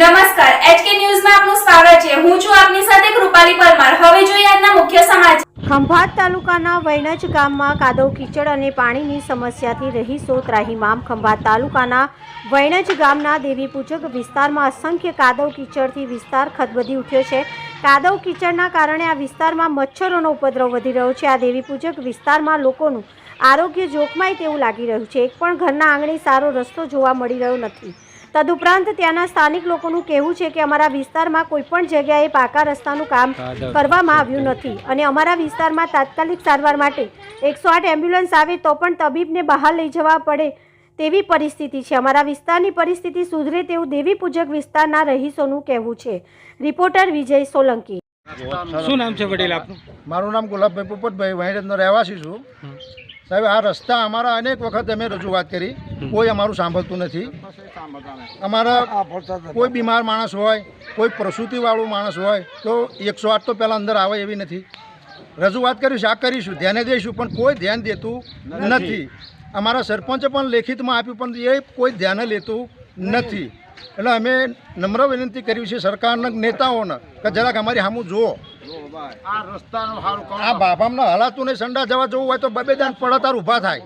નમસ્કાર એચકે ન્યૂઝમાં આપનું સ્વાગત છે. હું છું આપની સાથે કૃપાલી પરમાર. હવે જોઈએ આજના મુખ્ય સમાચાર. ખંભાત તાલુકાના વૈનજ ગામમાં કાદવ કીચડ અને પાણીની સમસ્યાથી રહીશો ત્રાહિમામ ખંભાત તાલુકાના વૈણજ ગામના દેવી પૂજક વિસ્તારમાં અસંખ્ય કાદવ કીચડથી વિસ્તાર ખદબદી ઉઠ્યો છે. કાદવ કીચડના કારણે આ વિસ્તારમાં મચ્છરોનો ઉપદ્રવ વધી રહ્યો છે. આ દેવી પૂજક વિસ્તારમાં લોકોનું આરોગ્ય જોખમાય તેવું લાગી રહ્યું છે. એક પણ ઘરના આંગણે સારો રસ્તો જોવા મળી રહ્યો નથી. તદુપરાંત ત્યાંના સ્થાનિક લોકોનું કહેવું છે કે અમારા વિસ્તારમાં કોઈપણ જગ્યાએ પાકા રસ્તાનું કામ કરવામાં આવ્યું નથી. અને અમારા વિસ્તારમાં તાત્કાલિક સારવાર માટે એકસો આઠ એમ્બ્યુલન્સ આવે તો પણ તબીબને બહાર લઈ જવા પડે તેવી પરિસ્થિતિ છે. અમારા વિસ્તારની પરિસ્થિતિ સુધરે તેવું દેવી પૂજક વિસ્તારના રહીશોનું કહેવું છે. રિપોર્ટર વિજય સોલંકી. શું નામ છે વડીલ આપનું? મારું નામ ગુલાબભાઈ પોપટભાઈ. વાહિડતનો રહેવાસી છું. સાહેબ આ રસ્તા અમારા અનેક વખત અમે રજૂઆત કરી. કોઈ અમારું સાંભળતું નથી. અમારા કોઈ બીમાર માણસ હોય કોઈ પ્રસૂતિવાળું માણસ હોય તો એકસો આઠ તો પહેલાં અંદર આવે એવી નથી. રજૂઆત કરીશું આ કરીશું ધ્યાને દઈશું પણ કોઈ ધ્યાન દેતું નથી. અમારા સરપંચે પણ લેખિતમાં આપ્યું પણ એ કોઈ ધ્યાને લેતું નથી. એટલે અમે નમ્ર વિનંતી કરી છે સરકારના નેતાઓને કે જરાક અમારી સામું જુઓ. આ બાપામને હલાતું નહીં સંડા જવા જવું હોય તો બબે દાન પડતાર ઊભા થાય.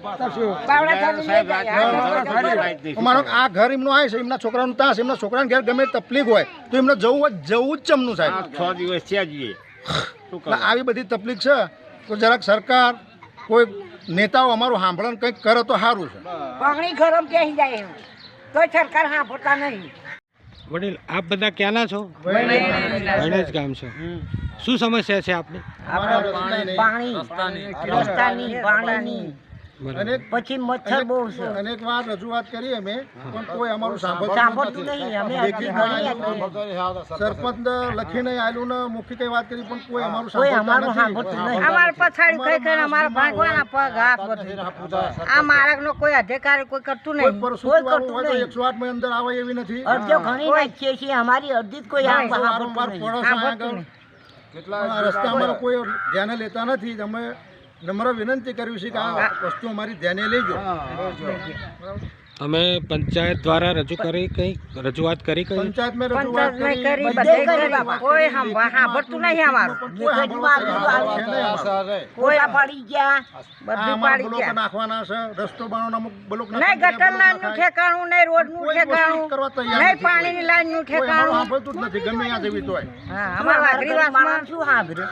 મારો આ ઘર એમનું આવે છે એમના છોકરાનું તાસ એમના છોકરાને ઘેર ગમે તકલીફ હોય તો એમને જવું હોય જવું જ ચમનું સાહેબ. છ દિવસ થયા જઈએ આવી બધી તકલીફ છે તો જરાક સરકાર કોઈ નેતાઓ અમારું સાંભળણ કંઈક કરે તો સારું છે. પાણી ગરમ બેસી જાય એમ? તોય સરકાર સાંભળતા નહીં. વડીલ આપ બધા ક્યાંના છો? ગામ. છો. શું સમસ્યા છે આપની? પાણી રસ્તાની. પાણીની. બરાબર અનેક પછી મચ્છર બહુ છે. અનેક વાર રજૂઆત કરી અમે પણ કોઈ અમારું સાંભળતું નહીં. અમે. સરપંચ લખીને આવેલું ને મુખ્ય કઈ વાત કરી પણ કોઈ અમારું કોઈ અમારું સાંભળતું નહીં. અમારે પછાડી કઈ કઈ અમારા ભાગવાના પગ હાથ બધું. આ માર્ગ નો કોઈ અધિકાર કોઈ કરતું નહીં. કોઈ કરતું નહીં. એકસો આઠમાં અંદર આવે એવી નથી. અરજીઓ ઘણી નાખીએ છીએ. અમારી અરજી કોઈ વારંવાર નહીં. સાંભળતું નહીં. પણ આ રસ્તા અમારો કોઈ ધ્યાને લેતા નથી. અમે નમ્ર વિનંતી કરવી છે કે આ વસ્તુ અમારી ધ્યાને લેજો. તમે પંચાયત દ્વારા રજૂ કરી કઈ રજૂઆત કરી કઈ? પંચાયત રજૂઆત મેં કરી કરી બધે બધે કરી. કરી. કોઈ સાંભળ- સાંભળતું નહીં અમારું. કોઈ સાંભળવા છે નહીં અમારું. કોઈ પડી ગયા. બધું અમારા ગયા. નાખવાના છે રસ્તો બનાવવાનો અમુક બ્લોક નહીં નાખવાના, ગટરના નું ઠેકાણું નહીં રોડનું ઠેકાણું. નહીં પાણી પાણીની લાઈનનું ઠેકાણું સાંભળતું જ નથી. ગમે ત્યાં જવી તોય હા અમારા વાઘરીવાસમાં શું સાંભળે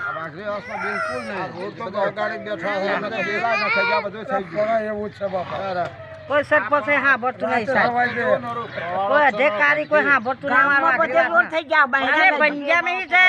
કોઈ સરપંચ સાંભળતું નહીં સાહેબ. કોઈ અધિકારી કોઈ સાંભળતું નહીં અમારા વાઘરીવાસમાં. અરે પંજાબી છે